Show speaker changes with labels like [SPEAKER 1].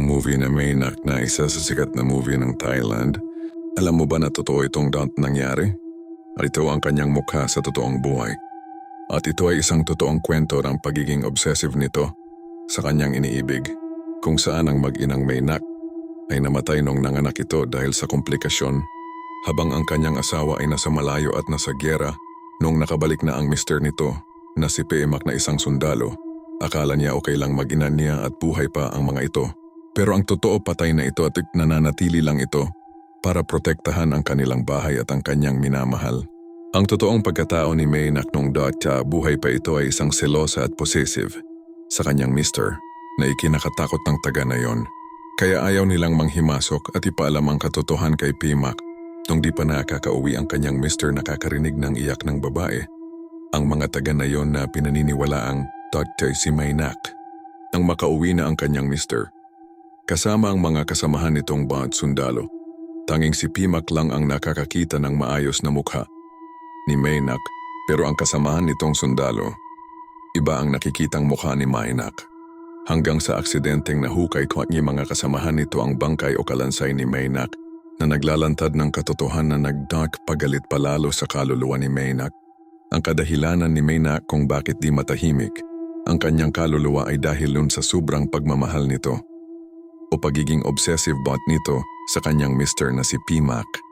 [SPEAKER 1] ang movie na Maynak na isa sa sikat na movie ng Thailand. Alam mo ba na totoo itong daunt nangyari? At ito ang kanyang mukha sa totoong buhay. At ito ay isang totoong kwento ng pagiging obsessive nito sa kanyang iniibig. Kung saan ang mag-inang Maynak ay namatay nung nanganak ito dahil sa komplikasyon habang ang kanyang asawa ay nasa malayo at nasa gyera nung nakabalik na ang mister nito na si Pemak na isang sundalo. Akala niya okay lang mag-ina niya at buhay pa ang mga ito. Pero ang totoo patay na ito at nananatili lang ito para protektahan ang kanilang bahay at ang kanyang minamahal. Ang totoong pagkatao ni Maynak nung data buhay pa ito ay isang selosa at possessive sa kanyang mister na ikinakatakot ng taga na yon. Kaya ayaw nilang manghimasok at ipaalam ang katotohan kay Pimak nung di pa nakakauwi ang kanyang mister nakakarinig ng iyak ng babae. Ang mga taga na yon na pinaniniwalaang Dr. si Maynak nang makauwi na ang kanyang mister. Kasama ang mga kasamahan nitong bawat sundalo. Tanging si Pimak lang ang nakakakita ng maayos na mukha ni Maynak pero ang kasamahan nitong sundalo, iba ang nakikitang mukha ni Maynak. Hanggang sa aksidenteng nahukay ko at mga kasamahan nito ang bangkay o kalansay ni Maynak na naglalantad ng katotohan na nag-dark pagalit palalo sa kaluluwa ni Maynak. Ang kadahilanan ni Maynak kung bakit di matahimik, ang kanyang kaluluwa ay dahil nun sa sobrang pagmamahal nito o pagiging obsessive bot nito sa kanyang mister na si Pimak.